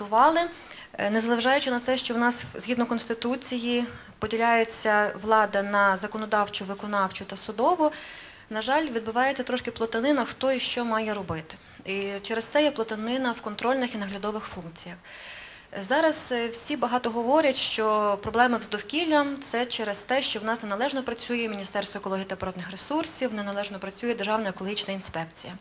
Готували, е, незважаючи на те, що в нас згідно конституції поділяється влада на законодавчу, виконавчу та судову. На жаль, відбувається трошки плотанина, хто і що має робити. І через це є плотанина в контрольних і наглядових функціях. Зараз е, всі багато говорять, що проблеми з довкіллям це через те, що в нас неналежно працює Міністерство екології та природних ресурсів, неналежно працює Державна екологічна інспекція.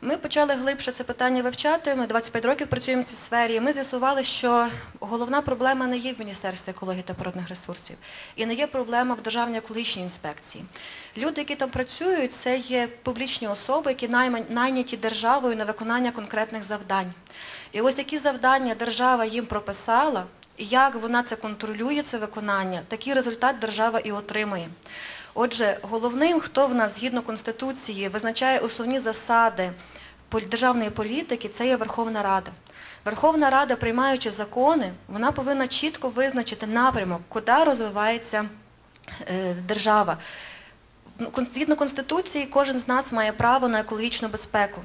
Ми почали глибше це питання вивчати. Ми 25 років працюємо в цій сфері. Ми з'ясували, що головна проблема не є в Міністерстві екології та природних ресурсів, і не є проблема в Державній екологічній інспекції. Люди, які там працюють, це є публічні особи, які найняті державою на виконання конкретних завдань. І ось які завдання держава їм прописала, і як вона це контролює, це виконання, такий результат держава і отримує. Отже, головним, хто в нас згідно Конституції визначає основні засади державної політики, це є Верховна Рада. Верховна Рада, приймаючи закони, вона повинна чітко визначити напрямок, куди розвивається е, держава. Згідно Конституції, кожен з нас має право на екологічну безпеку.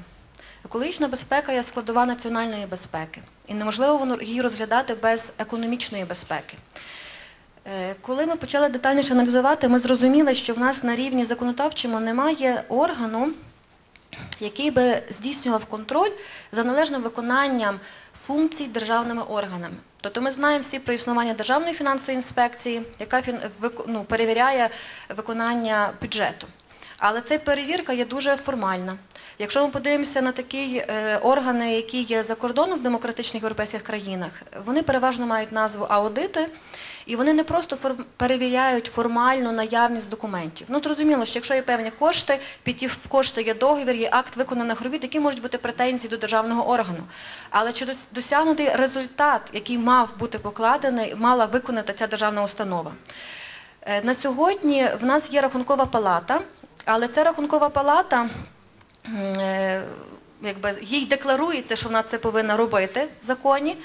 Екологічна безпека є складова національної безпеки, і неможливо її розглядати без економічної безпеки. Е, Коли ми почали детальніше аналізувати, ми зрозуміли, що в нас на рівні законодавчому немає органу, який би здійснював контроль за належним виконанням функцій державними органами. Тобто ми знаємо всі про існування Державної фінансової інспекції, яка ну, перевіряє виконання бюджету. Але ця перевірка є дуже формальна. Якщо ми подивимося на такі е, органи, які є за кордоном в демократичних європейських країнах, вони переважно мають назву аудити, і вони не просто перевіряють формальну наявність документів. Ну, зрозуміло, що якщо є певні кошти, під ті кошти є договір, є акт виконаних робіт, які можуть бути претензії до державного органу. Але чи досягнутий результат, який мав бути покладений, мала виконати ця державна установа? Е, На сьогодні в нас є рахункова палата, але ця рахункова палата, е, якби, їй декларується, що вона це повинна робити в законі,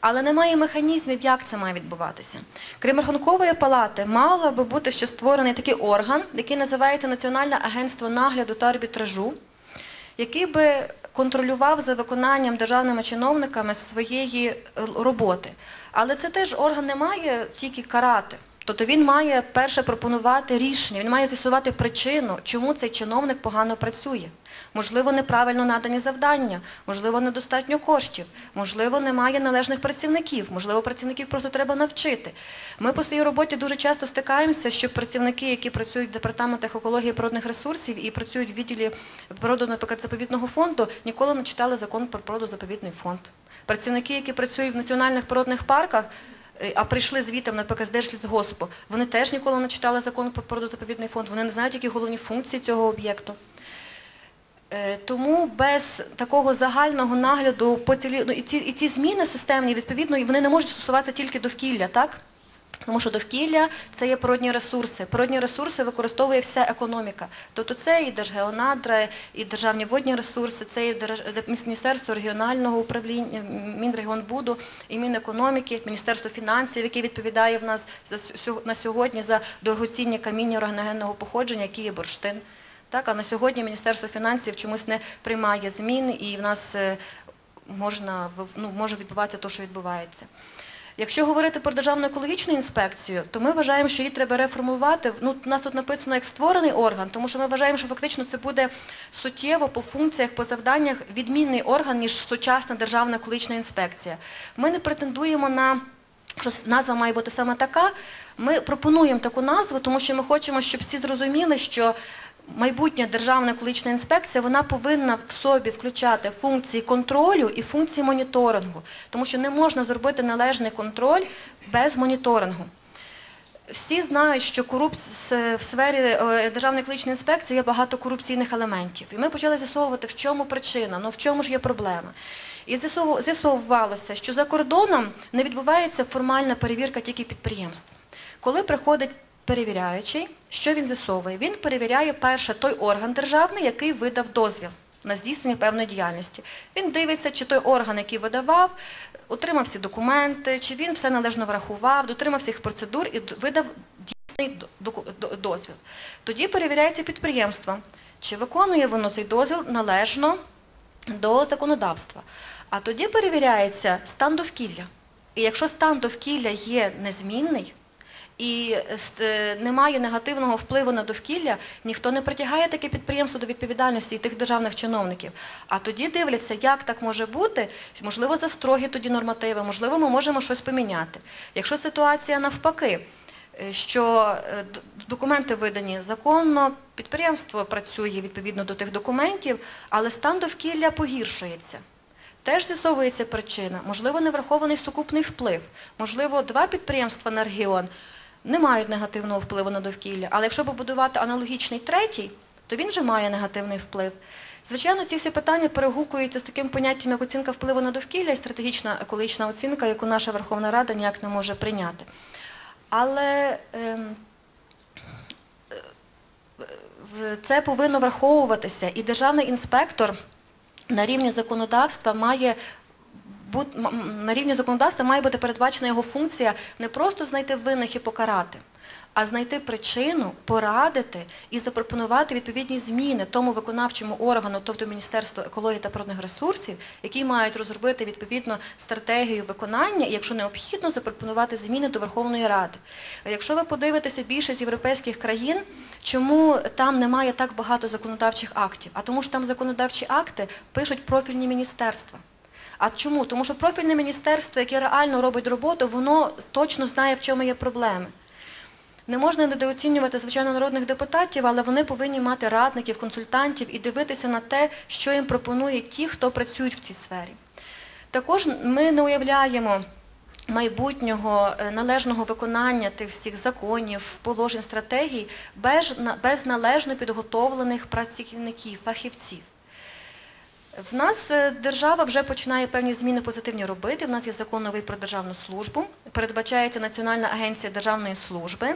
але немає механізмів, як це має відбуватися. Крім рахункової палати, мала би бути ще створений такий орган, який називається Національне агентство нагляду та арбітражу, який би контролював за виконанням державними чиновниками своєї е, роботи. Але це теж орган не має тільки карати. Тобто він має перше пропонувати рішення, він має з'ясувати причину, чому цей чиновник погано працює. Можливо, неправильно надані завдання, можливо, недостатньо коштів, можливо, немає належних працівників, можливо, працівників просто треба навчити. Ми по своїй роботі дуже часто стикаємося, що працівники, які працюють в департаментах екології природних ресурсів і працюють в відділі природно-наприклад, заповідного фонду, ніколи не читали закон про природозаповідний фонд. Працівники, які працюють в національних природних парках, а прийшли звітом, наприклад, з Держлісгоспу, вони теж ніколи не читали закон про природозаповідний фонд, вони не знають, які головні функції цього об'єкту. Е, Тому без такого загального нагляду по ну, і ці і ці зміни системні, відповідно, вони не можуть стосуватися тільки довкілля, так? Тому що довкілля це є природні ресурси. Природні ресурси використовує вся економіка. Тобто це і Держгеонадра, і державні водні ресурси, це і Міністерство регіонального управління, Мінрегіонбуду, і Мінекономіки, Міністерство фінансів, яке відповідає в нас на сьогодні за дорогоцінні каміння органогенного походження, які є бурштин. Так, а на сьогодні Міністерство фінансів чомусь не приймає змін, і в нас е, ну, може відбуватися те, що відбувається. Якщо говорити про Державну екологічну інспекцію, то ми вважаємо, що її треба реформувати. Ну, у нас тут написано як створений орган, тому що ми вважаємо, що фактично це буде суттєво по функціях, по завданнях відмінний орган, ніж сучасна Державна екологічна інспекція. Ми не претендуємо на що назва має бути саме така. Ми пропонуємо таку назву, тому що ми хочемо, щоб всі зрозуміли, що майбутня державна екологічна інспекція вона повинна в собі включати функції контролю і функції моніторингу, тому що не можна зробити належний контроль без моніторингу. Всі знають, що в сфері е, Державної екологічної інспекції є багато корупційних елементів. І ми почали з'ясовувати, в чому причина, ну в чому ж є проблема. І з'ясовувалося, що за кордоном не відбувається формальна перевірка тільки підприємств. Коли приходить перевіряючий, що він з'ясовує? Він перевіряє перше той орган державний, який видав дозвіл на здійснення певної діяльності. Він дивиться, чи той орган, який видавав, отримав всі документи, чи він все належно врахував, дотримав всіх процедур і видав дійсний дозвіл. Тоді перевіряється підприємство, чи виконує воно цей дозвіл належно до законодавства. А тоді перевіряється стан довкілля. І якщо стан довкілля є незмінний і е, е, немає негативного впливу на довкілля, ніхто не притягає таке підприємство до відповідальності і тих державних чиновників. А тоді дивляться, як так може бути, можливо, за строгі тоді нормативи, можливо, ми можемо щось поміняти. Якщо ситуація навпаки, е, що документи видані законно, підприємство працює відповідно до тих документів, але стан довкілля погіршується. Теж з'ясовується причина. Можливо, не врахований сукупний вплив. Можливо, два підприємства на регіон не мають негативного впливу на довкілля. Але якщо побудувати аналогічний третій, то він вже має негативний вплив. Звичайно, ці всі питання перегукуються з таким поняттям, як оцінка впливу на довкілля і стратегічна екологічна оцінка, яку наша Верховна Рада ніяк не може прийняти. Але ем, це повинно враховуватися, і державний інспектор на рівні законодавства має на рівні законодавства має бути передбачена його функція не просто знайти винних і покарати, а знайти причину, порадити і запропонувати відповідні зміни тому виконавчому органу, тобто Міністерству екології та природних ресурсів, які мають розробити відповідно стратегію виконання, і якщо необхідно, запропонувати зміни до Верховної Ради. Якщо ви подивитеся більшість європейських країн, чому там немає так багато законодавчих актів? А тому що там законодавчі акти пишуть профільні міністерства. А чому? Тому що профільне міністерство, яке реально робить роботу, воно точно знає, в чому є проблеми. Не можна недооцінювати, звичайно, народних депутатів, але вони повинні мати радників, консультантів і дивитися на те, що їм пропонують ті, хто працюють в цій сфері. Також ми не уявляємо майбутнього е, належного виконання тих всіх законів, положень, стратегій без належно підготовлених працівників, фахівців. В нас е, держава вже починає певні зміни позитивні робити. В нас є закон новий про державну службу, передбачається Національна агенція державної служби.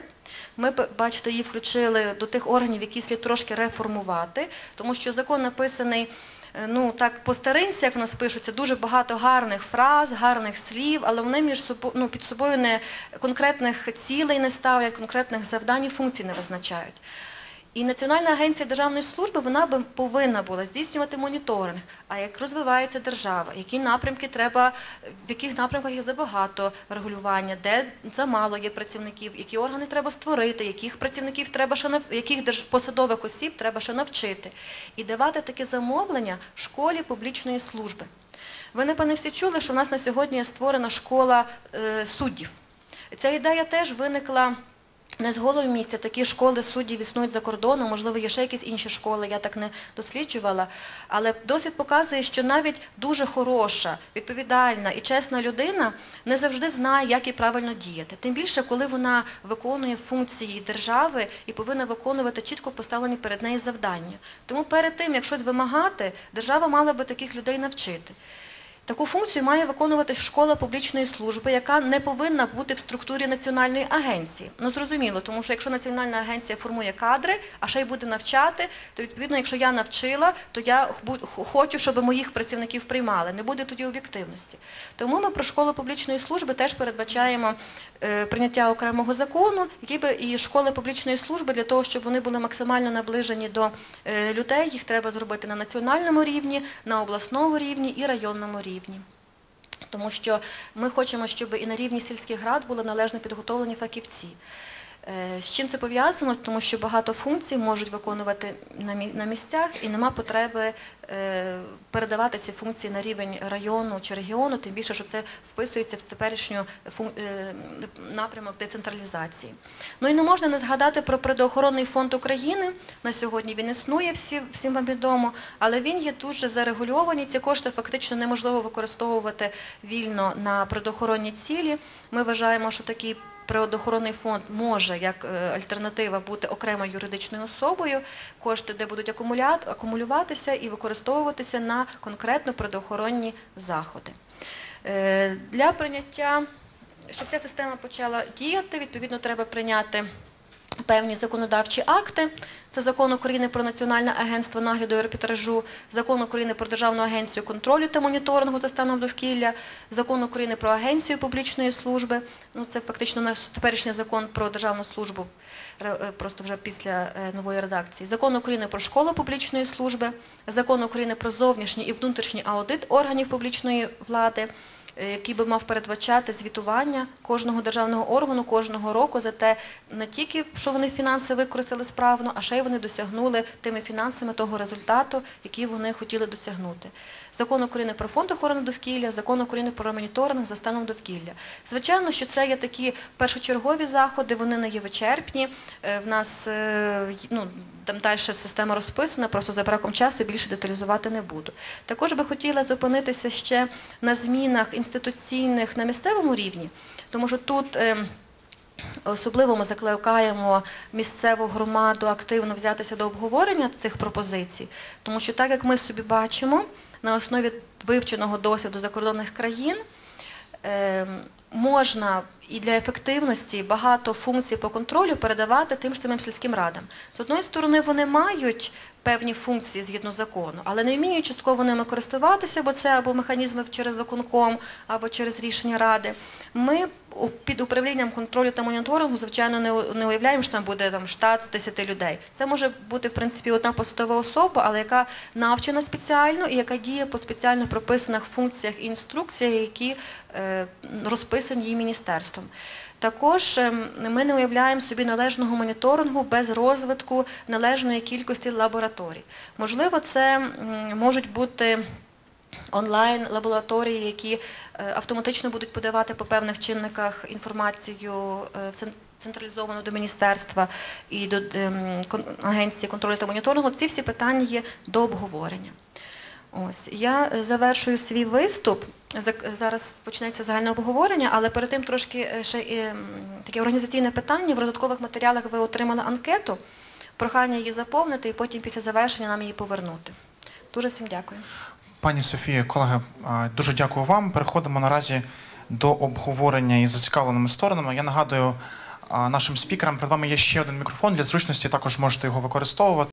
Ми, бачите, її включили до тих органів, які слід трошки реформувати, тому що закон написаний е, ну так по старинці, як в нас пишуться, дуже багато гарних фраз, гарних слів, але вони між собою ну, під собою не конкретних цілей не ставлять, конкретних завдань і функцій не визначають. І Національна агенція державної служби вона би повинна була здійснювати моніторинг. А як розвивається держава, які напрямки треба, в яких напрямках є забагато регулювання, де замало є працівників, які органи треба створити, яких працівників треба ще яких посадових осіб треба ще навчити. І давати таке замовлення школі публічної служби. Ви, напевне, всі чули, що в нас на сьогодні є створена школа е, суддів. Ця ідея теж виникла. Не з голого місця такі школи суддів існують за кордоном, можливо, є ще якісь інші школи, я так не досліджувала. Але досвід показує, що навіть дуже хороша, відповідальна і чесна людина не завжди знає, як і правильно діяти. Тим більше, коли вона виконує функції держави і повинна виконувати чітко поставлені перед нею завдання. Тому перед тим, як щось вимагати, держава мала би таких людей навчити. Таку функцію має виконувати школа публічної служби, яка не повинна бути в структурі національної агенції. Ну зрозуміло, тому що якщо національна агенція формує кадри, а ще й буде навчати, то відповідно, якщо я навчила, то я хочу, щоб моїх працівників приймали. Не буде тоді об'єктивності. Тому ми про школу публічної служби теж передбачаємо е, прийняття окремого закону, який би і школи публічної служби для того, щоб вони були максимально наближені до е, людей, їх треба зробити на національному рівні, на обласному рівні і районному рівні. Тому що ми хочемо, щоб і на рівні сільських рад були належно підготовлені фахівці. Е, З чим це пов'язано? Тому що багато функцій можуть виконувати на місцях і нема потреби е, передавати ці функції на рівень району чи регіону, тим більше, що це вписується в теперішню е, напрямок децентралізації. Ну і не можна не згадати про природоохоронний фонд України. На сьогодні він існує, всі, всім вам відомо, але він є дуже зарегульований. Ці кошти фактично неможливо використовувати вільно на природоохоронні цілі. Ми вважаємо, що такий Природоохоронний фонд може як е, альтернатива бути окремою юридичною особою, кошти, де будуть акумулюватися і використовуватися на конкретно природоохоронні заходи. Е, Для прийняття, щоб ця система почала діяти, відповідно треба прийняти певні законодавчі акти. Це закон України про Національне агентство нагляду і арбітражу, закон України про Державну агенцію контролю та моніторингу за станом довкілля, закон України про агенцію публічної служби. Ну, це фактично наш теперішній закон про державну службу, е, просто вже після е, нової редакції. Закон України про школу публічної служби, закон України про зовнішній і внутрішній аудит органів публічної влади який би мав передбачати звітування кожного державного органу кожного року за те, не тільки що вони фінанси використали справно, а ще й вони досягнули тими фінансами того результату, який вони хотіли досягнути. Закон України про фонд охорони довкілля, закон України про моніторинг за станом довкілля. Звичайно, що це є такі першочергові заходи, вони не є вичерпні. Е, В нас е, ну, там далі система розписана, просто за браком часу більше деталізувати не буду. Також би хотіла зупинитися ще на змінах інституційних на місцевому рівні, тому що тут. ем, Особливо ми закликаємо місцеву громаду активно взятися до обговорення цих пропозицій, тому що так як ми собі бачимо, на основі вивченого досвіду закордонних країн е, можна і для ефективності багато функцій по контролю передавати тим ж самим сільським радам. З одної сторони, вони мають певні функції згідно закону, але не вміють частково ними користуватися, бо це або механізми через виконком, або через рішення ради. Ми під управлінням контролю та моніторингу, звичайно, не, уявляємо, що там буде там, штат з 10 людей. Це може бути, в принципі, одна посадова особа, але яка навчена спеціально і яка діє по спеціально прописаних функціях і інструкціях, які е, розписані її міністерством. Також ем, ми не уявляємо собі належного моніторингу без розвитку належної кількості лабораторій. Можливо, це можуть бути онлайн лабораторії, які е, автоматично будуть подавати по певних чинниках інформацію е, в централізовано до міністерства і до ем, агенції контролю та моніторингу. Ці всі питання є до обговорення. Ось я е, завершую свій виступ. Зараз почнеться загальне обговорення, але перед тим трошки е, ще і, таке організаційне питання. В додаткових матеріалах ви отримали анкету. Прохання її заповнити і потім після завершення нам її повернути. Дуже всім дякую. Пані Софія, колеги, дуже дякую вам. Переходимо наразі до обговорення із зацікавленими сторонами. Я нагадую нашим спікерам, перед вами є ще один мікрофон для зручності, також можете його використовувати.